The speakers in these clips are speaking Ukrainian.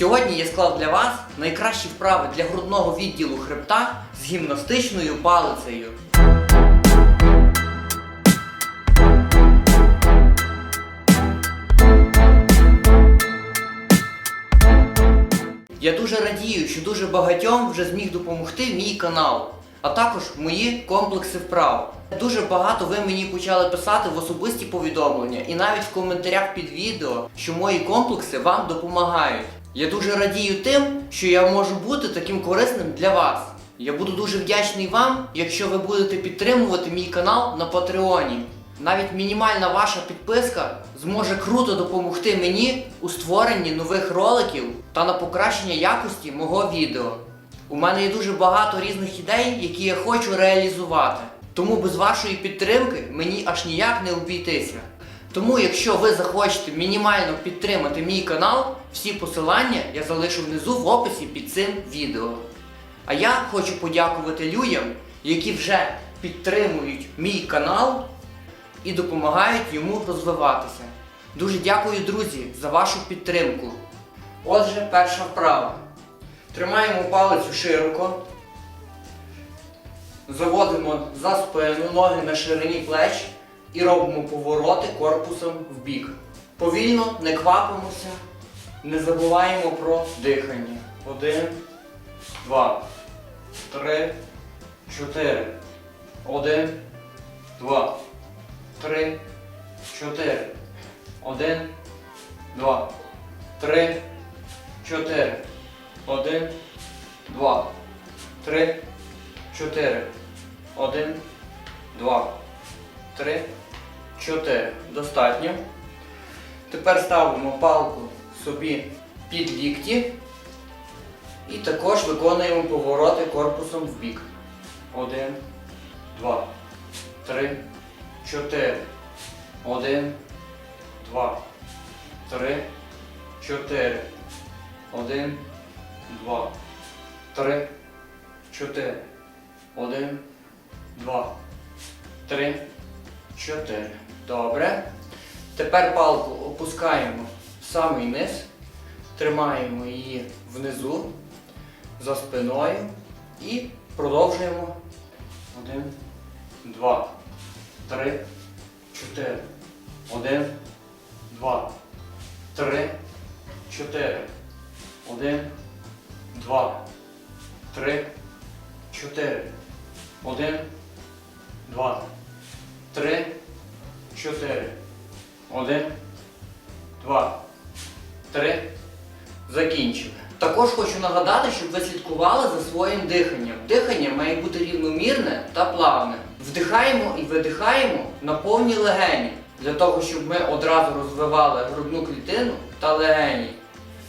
Сьогодні я склав для вас найкращі вправи для грудного відділу хребта з гімнастичною палицею. Я дуже радію, що дуже багатьом вже зміг допомогти мій канал, а також мої комплекси вправ. Дуже багато ви мені почали писати в особисті повідомлення і навіть в коментарях під відео, що мої комплекси вам допомагають. Я дуже радію тим, що я можу бути таким корисним для вас. Я буду дуже вдячний вам, якщо ви будете підтримувати мій канал на Патреоні. Навіть мінімальна ваша підписка зможе круто допомогти мені у створенні нових роликів та на покращення якості мого відео. У мене є дуже багато різних ідей, які я хочу реалізувати. Тому без вашої підтримки мені аж ніяк не обійтися. Тому, якщо ви захочете мінімально підтримати мій канал, всі посилання я залишу внизу в описі під цим відео. А я хочу подякувати людям, які вже підтримують мій канал і допомагають йому розвиватися. Дуже дякую, друзі, за вашу підтримку. Отже, перша вправа. Тримаємо палицю широко. Заводимо за спину, ноги на ширині плеч і робимо повороти корпусом в бік. Повільно, не квапимося, не забуваємо про дихання. Один, два, три, чотири. Один, два, три, чотири. Один, два, три, чотири. Один, два, три, чотири. Один, два, три, чотири. Достатньо. Тепер ставимо палку собі під лікті і також виконуємо повороти корпусом в бік. Один, два, три, чотири. Один, два, три, чотири. Один, два, три, чотири. Один, два, три, чотири. Добре. Тепер палку опускаємо в самий низ, тримаємо її внизу, за спиною і продовжуємо. Один, два, три, чотири. Один, два, три, чотири. Один, два, три, чотири. Один, два, три, чотири. Один, два, три. Закінчили. Також хочу нагадати, щоб ви слідкували за своїм диханням. Дихання має бути рівномірне та плавне. Вдихаємо і видихаємо на повні легені, для того, щоб ми одразу розвивали грудну клітину та легені.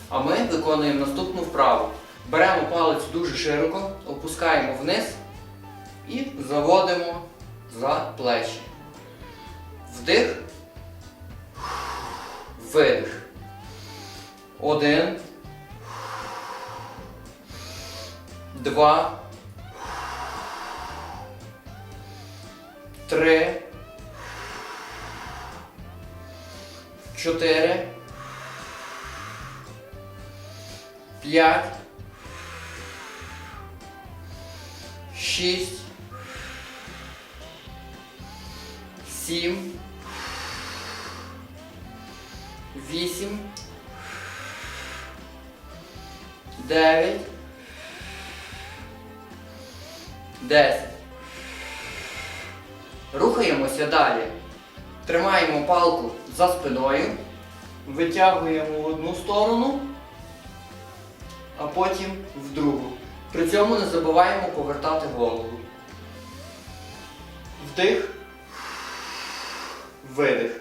А ми виконуємо наступну вправу. Беремо палець дуже широко, опускаємо вниз і заводимо за плечі. Вдих. Видих. Один. Два. Три. Чотири. П'ять. Шість. Сім. Вісім. Дев'ять. Десять. Рухаємося далі. Тримаємо палку за спиною. Витягуємо в одну сторону, а потім в другу. При цьому не забуваємо повертати голову. Вдих. Видих.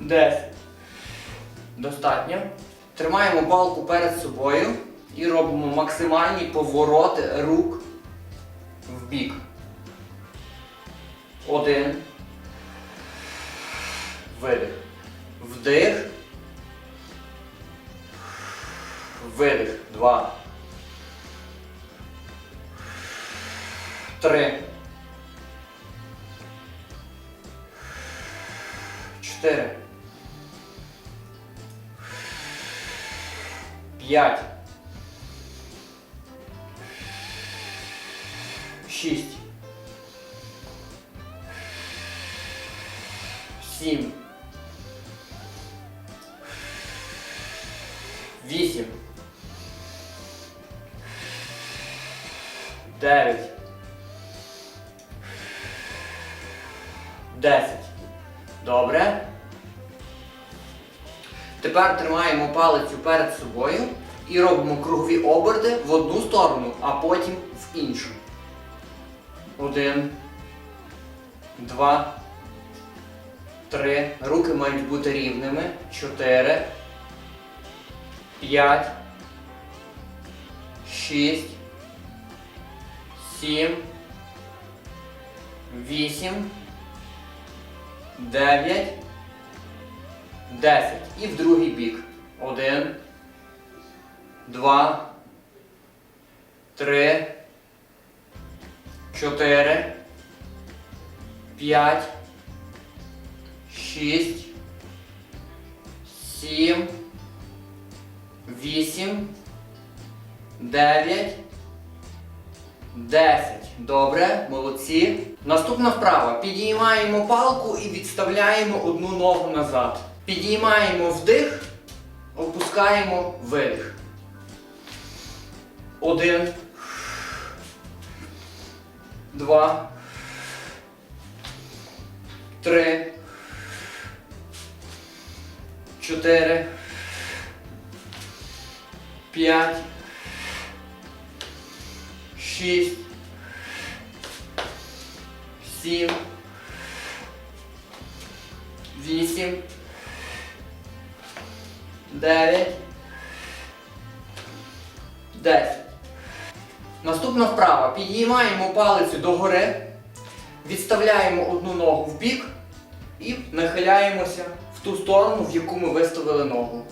Десять. Достатньо. Тримаємо палку перед собою і робимо максимальні повороти рук в бік. Один. Видих. Вдих. Видих. Два. Три. Чотири. П'ять. Шість. Сім. Вісім. Дев'ять. Десять. Добре. Тепер тримаємо палицю перед собою і робимо кругові оберти в одну сторону, а потім в іншу. Один. Два. Три. Руки мають бути рівними. Чотири. П'ять. Шість. Сім. Вісім. Дев'ять. Десять. І в другий бік. Один. Два. Три. Чотири. П'ять. Шість. Сім. Вісім. Дев'ять. Десять. Добре, молодці. Наступна вправа. Підіймаємо палку і відставляємо одну ногу назад. Підіймаємо вдих, опускаємо видих. Один. Два. Три. Чотири. П'ять. Шість. Сім. Вісім. Дев'ять. Десять. Наступна вправа. Підіймаємо палицю догори, відставляємо одну ногу в бік і нахиляємося в ту сторону, в яку ми виставили ногу.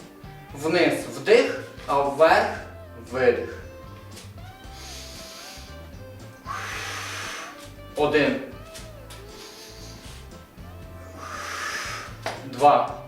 Вниз вдих, а вверх видих. Один. Два.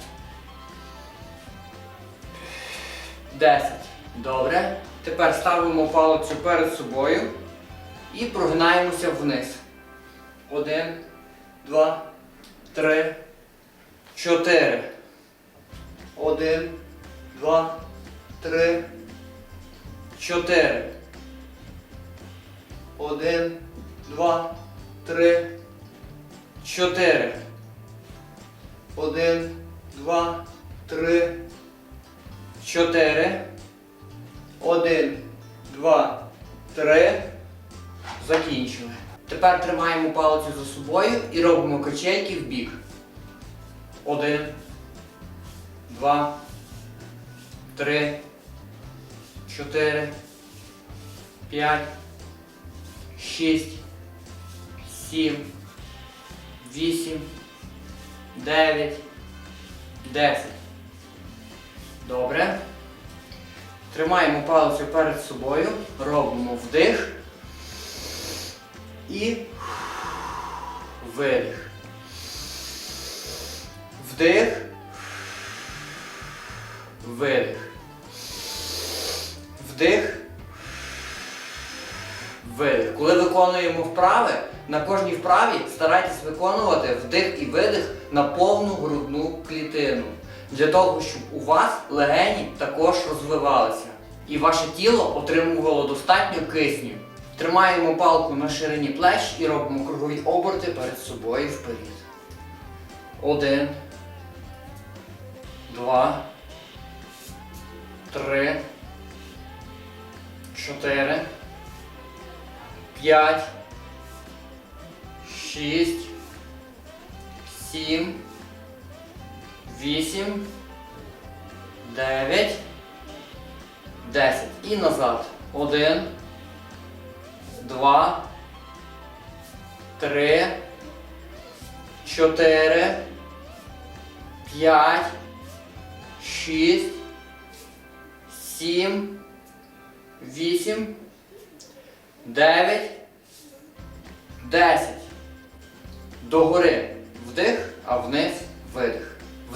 Десять. Добре. Тепер ставимо палицю перед собою і прогинаємося вниз. Один, два, три, чотири. Один, два, три, чотири. Один, два, три, чотири. Один, два, три, чотири. Один, два, три. Закінчили. Тепер тримаємо палицю за собою і робимо качельки в бік. Один, два, три, чотири, п'ять, шість, сім, вісім, дев'ять, десять. Добре. Тримаємо палицю перед собою, робимо вдих і видих. Вдих. Видих. Вдих. Видих. Коли виконуємо вправи, на кожній вправі старайтесь виконувати вдих і видих на повну грудну клітину. Для того, щоб у вас легені також розвивалися і ваше тіло отримувало достатньо кисню. Тримаємо палку на ширині плеч і робимо кругові оберти перед собою вперед. Один. Два. Три. Чотири. П'ять. Шість. Сім. Вісім. Дев'ять. Десять. І назад. Один. Два. Три. Чотири. П'ять. Шість. Сім. Вісім. Дев'ять. Десять. Догори. Вдих, а вниз видих.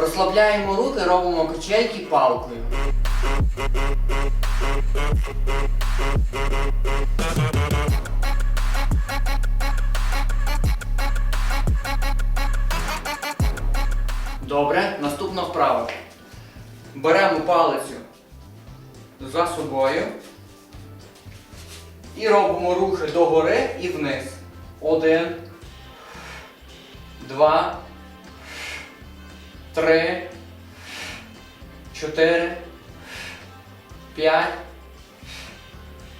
Розслабляємо руки, робимо качельки палкою. Добре, наступна вправа. Беремо палицю за собою і робимо рухи догори і вниз. Один, два, три, чотири, п'ять,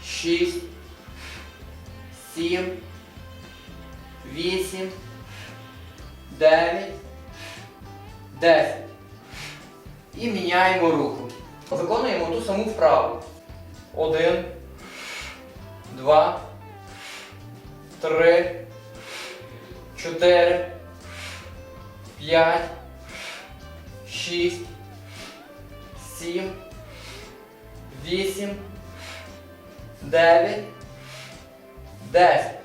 шість, сім, вісім, дев'ять, десять. І міняємо руку. Виконуємо ту саму вправу. Один, два, три, чотири, п'ять, шість, сім, вісім, дев'ять, десять.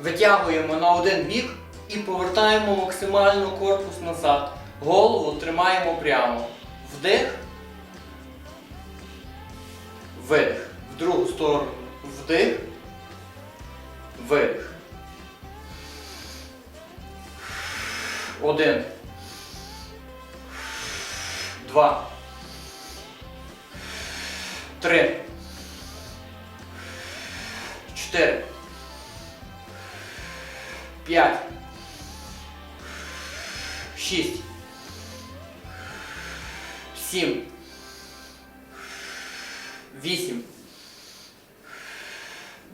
Витягуємо на один бік і повертаємо максимально корпус назад. Голову тримаємо прямо. Вдих. Видих. В другу сторону. Вдих. Видих. Один. Два. Три. Чотири. П'ять. Шість. Сім. Вісім.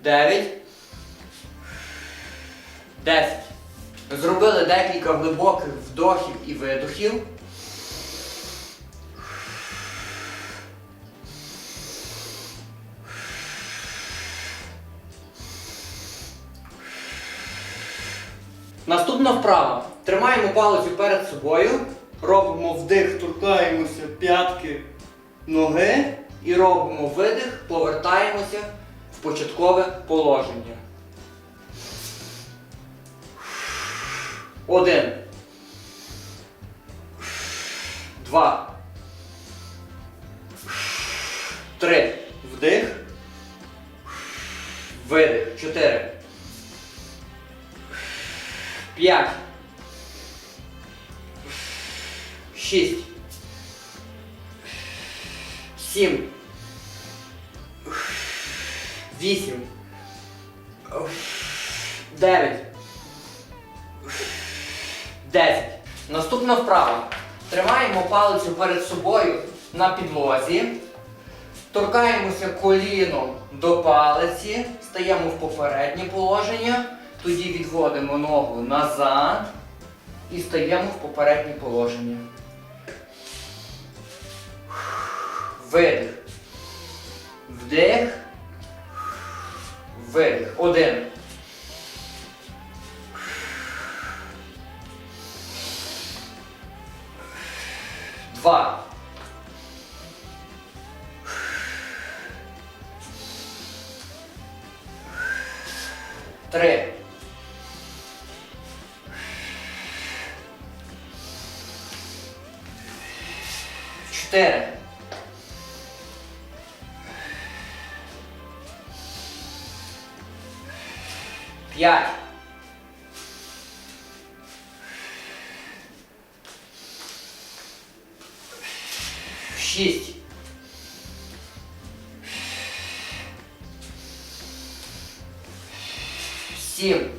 Дев'ять. Десять. Зробили декілька глибоких вдохів і видохів. Наступна вправа. Тримаємо палицю перед собою, робимо вдих, торкаємося п'ятки ноги і робимо видих, повертаємося в початкове положення. Один. Два. Три. Вдих. Видих. Чотири. П'ять. Шість. Сім. Вісім. Дев'ять. Десять. Наступна вправа. Тримаємо палицю перед собою на підлозі. Торкаємося коліном до палиці, стаємо в попереднє положення, тоді відводимо ногу назад і стаємо в попереднє положення. Видих. Вдих. Видих. Один. Два. Три. Чотири. П'ять. Шість. Сім.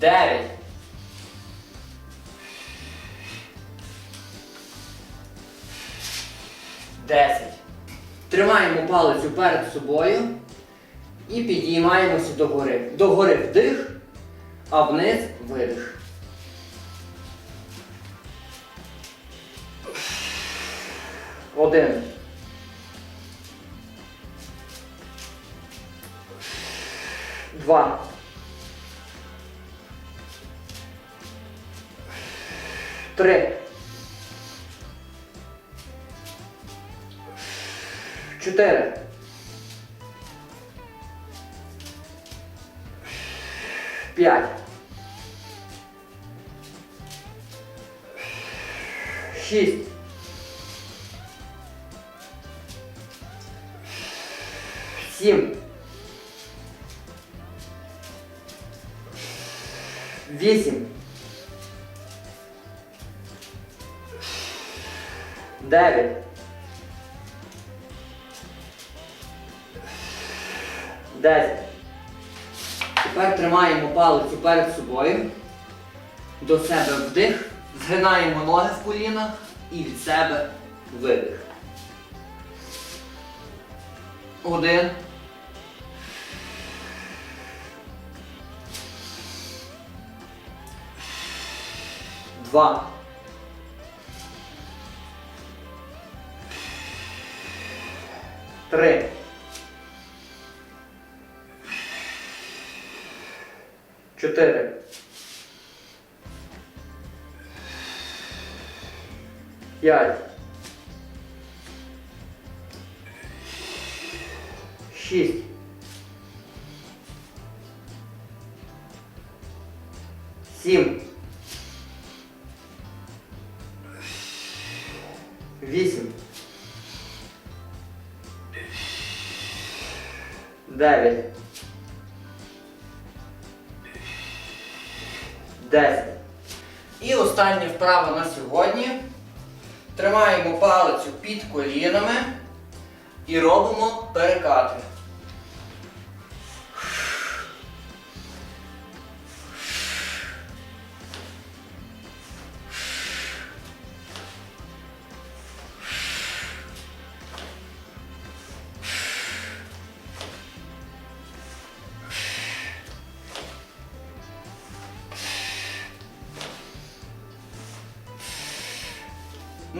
9. Десять. Тримаємо палицю перед собою і підіймаємося догори. Догори вдих, а вниз видих. Один. Два. Три. Чотири. Тепер тримаємо палицю перед собою. До себе вдих. Згинаємо ноги в колінах і від себе видих. Один. Два. Три. Чотири. П'ять. Шість. Сім. Вісім. Дев'ять. Десять. І остання вправа на сьогодні. Тримаємо палицю під колінами і робимо перекати.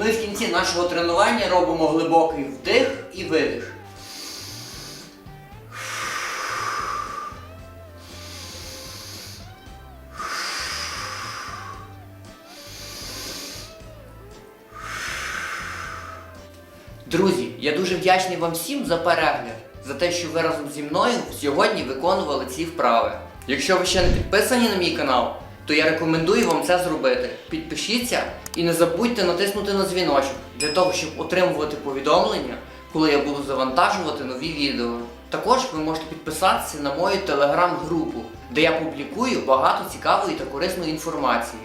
І в кінці нашого тренування робимо глибокий вдих і видих. Друзі, я дуже вдячний вам всім за перегляд, за те, що ви разом зі мною сьогодні виконували ці вправи. Якщо ви ще не підписані на мій канал, то я рекомендую вам це зробити. Підпишіться і не забудьте натиснути на дзвіночок для того, щоб отримувати повідомлення, коли я буду завантажувати нові відео. Також ви можете підписатися на мою телеграм-групу, де я публікую багато цікавої та корисної інформації.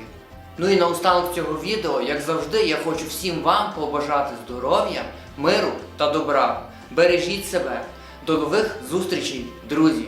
Ну і наостанок цього відео, як завжди, я хочу всім вам побажати здоров'я, миру та добра. Бережіть себе. До нових зустрічей, друзі!